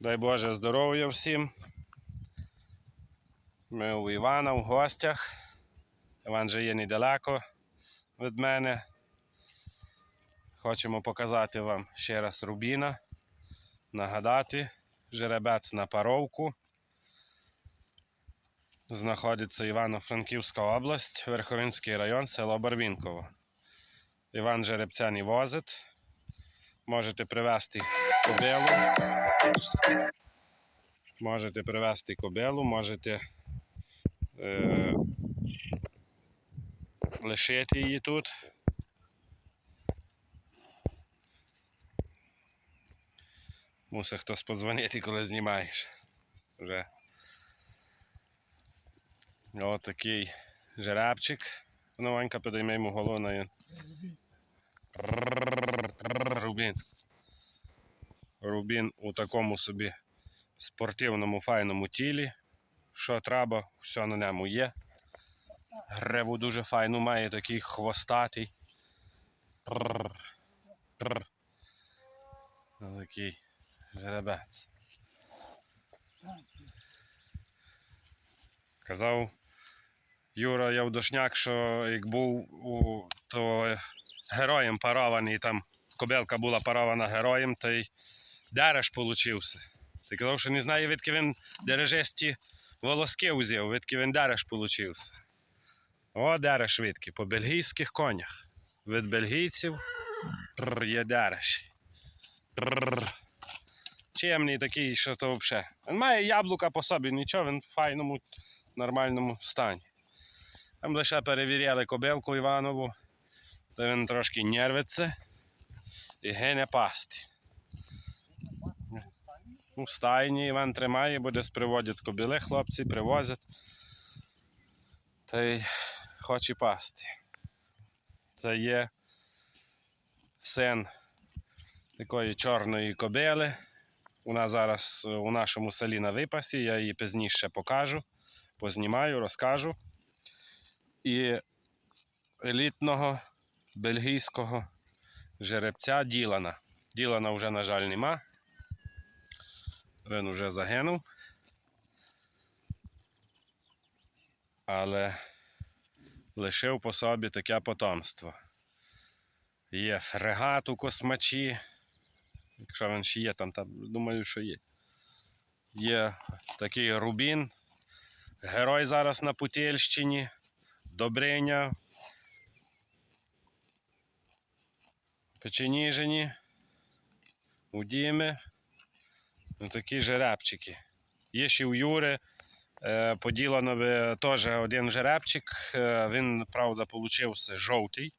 Дай Боже здоров'я всім. Ми у Івана в гостях. Іван же є недалеко від мене. Хочемо показати вам ще раз Рубіна. Нагадати, жеребець на паровку. Знаходиться Івано-Франківська область, Верховинський район, село Барвінково. Іван жеребця не возить. Можете привезти кобилу. Можете привезти кобилу, можете е, лишити її тут. Мусить хтось подзвонити, коли знімаєш. Вже. Ось такий жеребчик. Новенька підійме йому голову на він. Рубін. У такому собі спортивному файному тілі. Що треба, все на ньому є. Греву дуже файну має, такий хвостатий. Прррр. Прррр. Такий жеребець. Казав Юра Явдошняк, що як був у, то героєм парований, там кобилка була парована героєм, та й дереш получився. Ти казав, що не знає, відки він дережисті волоски узяв, відки він дереш получився. О, дереш відки, по бельгійських конях. Від бельгійців пррр, є дереш. Пррр. Чемний такий, що то взагалі. Він має яблука по собі, нічого, він в файному, нормальному стані. Там лише перевіряли кобилку Іванову, то він трошки нервиться і гине пасти. У стайні Іван тримає, буде сприводять кобили, хлопці привозять. Та й хоче пасти. Це є син такої чорної кобили. Вона зараз у нашому селі на випасі, я її пізніше покажу, познімаю, розкажу. І елітного бельгійського жеребця Ділана. Ділана вже, на жаль, нема. Він уже загинув. Але лишив по собі таке потомство. Є фрегат у космачі. Якщо він ще є, там, там думаю, що є. Є такий Рубін. Герой зараз на Путильщині. Добриня. Печеніжині. У Діми. Ну, такі жеребчики. Є ще у Юри. Е, по Діланові теж один жеребчик. Е, він, правда, получився жовтий.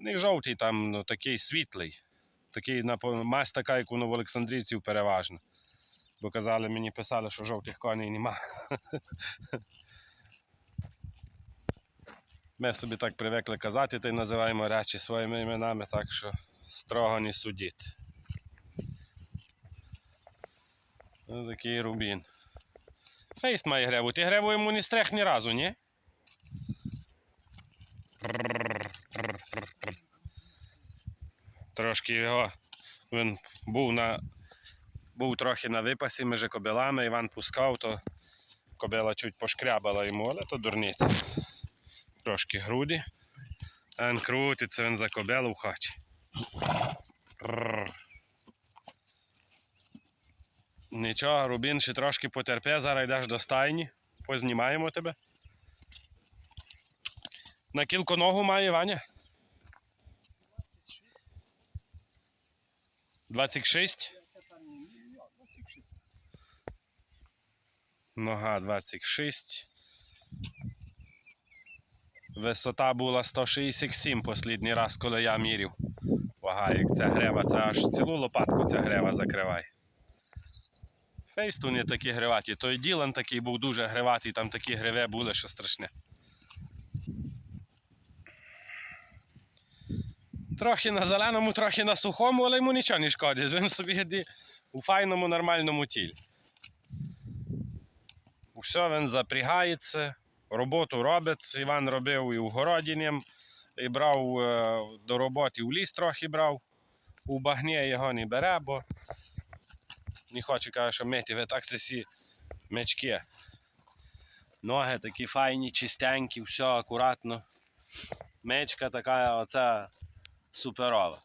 Не жовтий, там ну, такий світлий. Такий мазь така, як у новоолександрійців переважно. Бо казали, мені писали, що жовтих коней нема. Ми собі так привикли казати, та й називаємо речі своїми іменами, так що строго не судіть. Ось такий рубін. Фейст має греву. Ти греву йому не стрех ні разу, ні? Трошки його він був на був трохи на випасі між кобилами, Іван пускав, то кобила чуть пошкрябала йому, але то дурниця. Трошки груди. А він крутиться, він за кобилу в хаті. Прррр. Нічого, Рубін ще трошки потерпе, зараз йдеш до стайні, познімаємо тебе. На кілько ногу має Ваня? 26? Нога 26. Висота була 167 останній раз, коли я мірів. Вага, як ця грева, це аж цілу лопатку ця грева закриває. Фейсту не такі гриваті. Той Ділан такий був дуже гриватий, там такі гриве були, що страшне. Трохи на зеленому, трохи на сухому, але йому нічого не шкодить. Він собі йде у файному нормальному тілі. Все, він запрягається, роботу робить. Іван робив і в городі і брав е, до роботи в ліс трохи брав. У багні його не бере, бо не хоче, каже, мити, ви так це всі мечки. Ноги такі файні, чистенькі, все акуратно. Мечка така, оця суперова.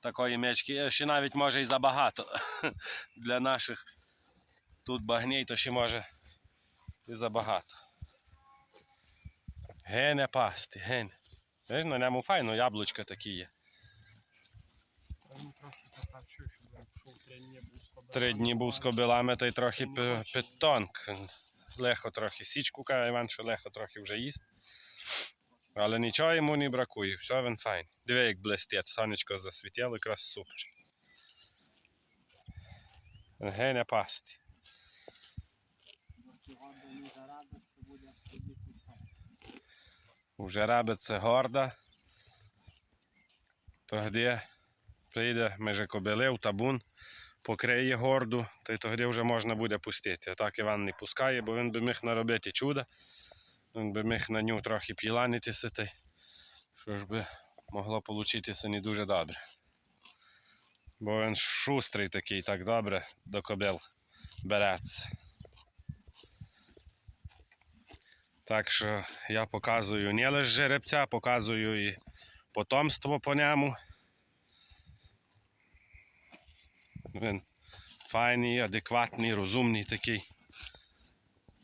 Такої мечки, ще навіть може і забагато для наших тут багній, то ще може і забагато. Гене пасти, гене. Видиш, на ньому файно яблучка такі є. Там три дні був з кобилами. Та й трохи питонк. Легко трохи січку, каже Іван, що легко трохи вже їсть. Але нічого йому не бракує, все він файн. Диви, як блистить, сонечко засвітило, якраз супер. Гене пасти. Вже рабиться горда. Тоді прийде меже кобили в табун, покриє горду, то й тоді вже можна буде пустити. А так Іван не пускає, бо він би міг наробити чудо. Він би міг на нього трохи п'єланитися, та що ж би могло получитися не дуже добре. Бо він шустрий такий, так добре до кобил береться. Так що я показую не лише жеребця, показую і потомство по ньому. Він файний, адекватний, розумний такий.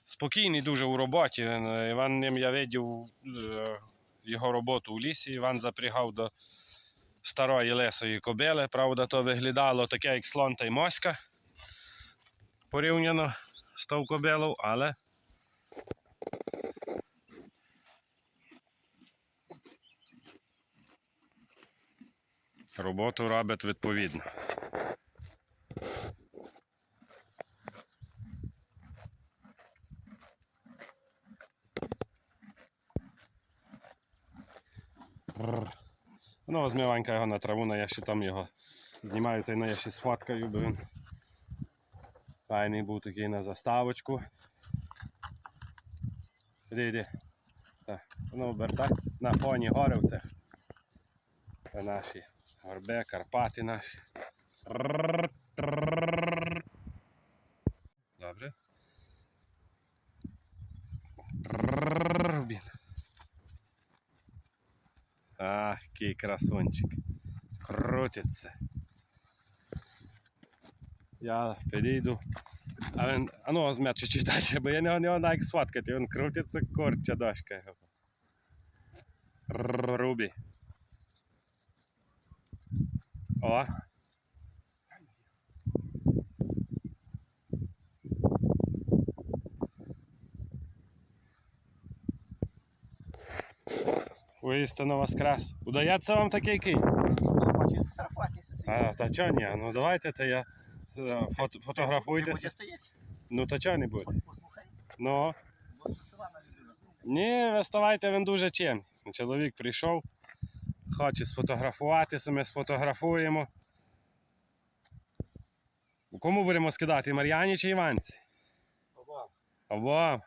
Спокійний дуже у роботі. Іван ним я видів його роботу у лісі. Іван запрягав до старої лесої кобили. Правда, то виглядало таке, як слон та й моська порівняно з тою кобилою, але роботу робить відповідно. Ну, візьми Ванька його на траву, на я там його знімаю, та й на я сфоткаю, бо він файний був такий на заставочку. Іди, іди. Так. Ну, бертай на фоні гори. Це наші горби, Карпати наші. Добре. Рубін. Ах, який красунчик. Крутиться. Я підійду. А він, а ну чуть-чуть далі, бо я не знаю, як сфоткати. Він крутиться, корча дошка. Рубі. О. Воістину воскрес. Удається вам такий фотографуватися? А, та чого ні? Ну давайте то я е, фото, фотографуйтеся. Ну то чого не буде? Ну. Ні, ви ставайте, він дуже чим. Чоловік прийшов, хоче сфотографуватися, ми сфотографуємо. Кому будемо скидати? Мар'яні чи Іванці? Ого. Обом.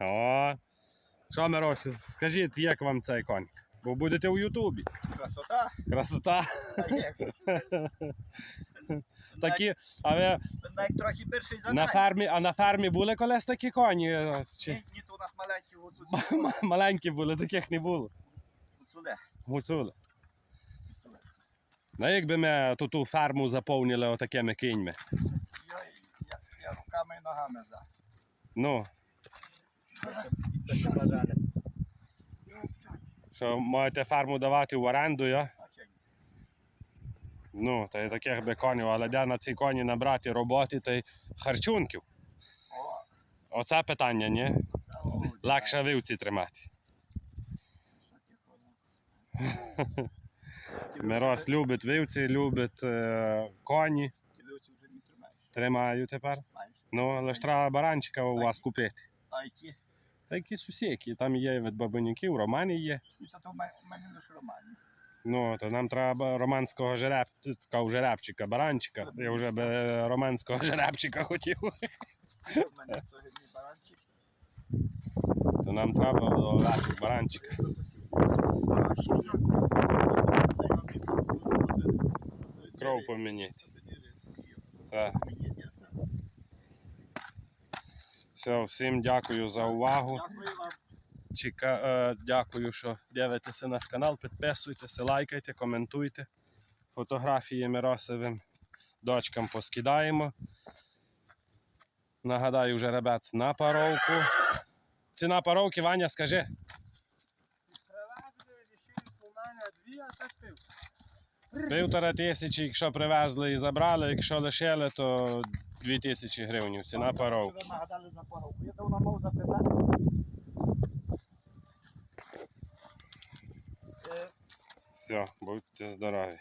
О. Що, Миросю, скажіть, як вам цей коник? Бо будете у Ютубі. Красота. Красота. А як? Такі, а ви Навіть трохи перший на задань. фермі, а на фермі були колись такі коні? е, Чи... Ні, то у нас маленькі Маленькі були, таких не було. сюди. Гуцули. Ну, якби ми ту, ту ферму заповнили отакими кіньми. Я, я, я руками і ногами за. Ну, що маєте ферму давати в оренду, я? Ну, та й таких би конів, але де на ці коні набрати роботи та й харчунків. Оце питання, ні? Легше вівці тримати. Мирос любить вівці, любить е, коні. Вивці. Тримаю тепер. Ну, ж треба баранчика у вас купити. Які? Та якісь усікі, там є від бабанюків, романі є. Ну, Це то в мене- лише романі. Ну, то нам треба романського жереб... жеребчика, баранчика. Я вже би романського жеребчика хотів. У мене сьогодні баранчик. То нам треба додати баранчика. кров поміняти. Так. Все, всім дякую за увагу. Дякую вам. Чека... е, дякую, що дивитеся наш канал. Підписуйтеся, лайкайте, коментуйте. Фотографії Миросовим дочкам поскидаємо. Нагадаю, жеребець на паровку. Ціна паровки, Ваня, скажи. Півтора тисячі, якщо привезли і забрали, якщо лишили, то дві тисячі гривень. Ціна паровки. Е, Все, будьте здорові.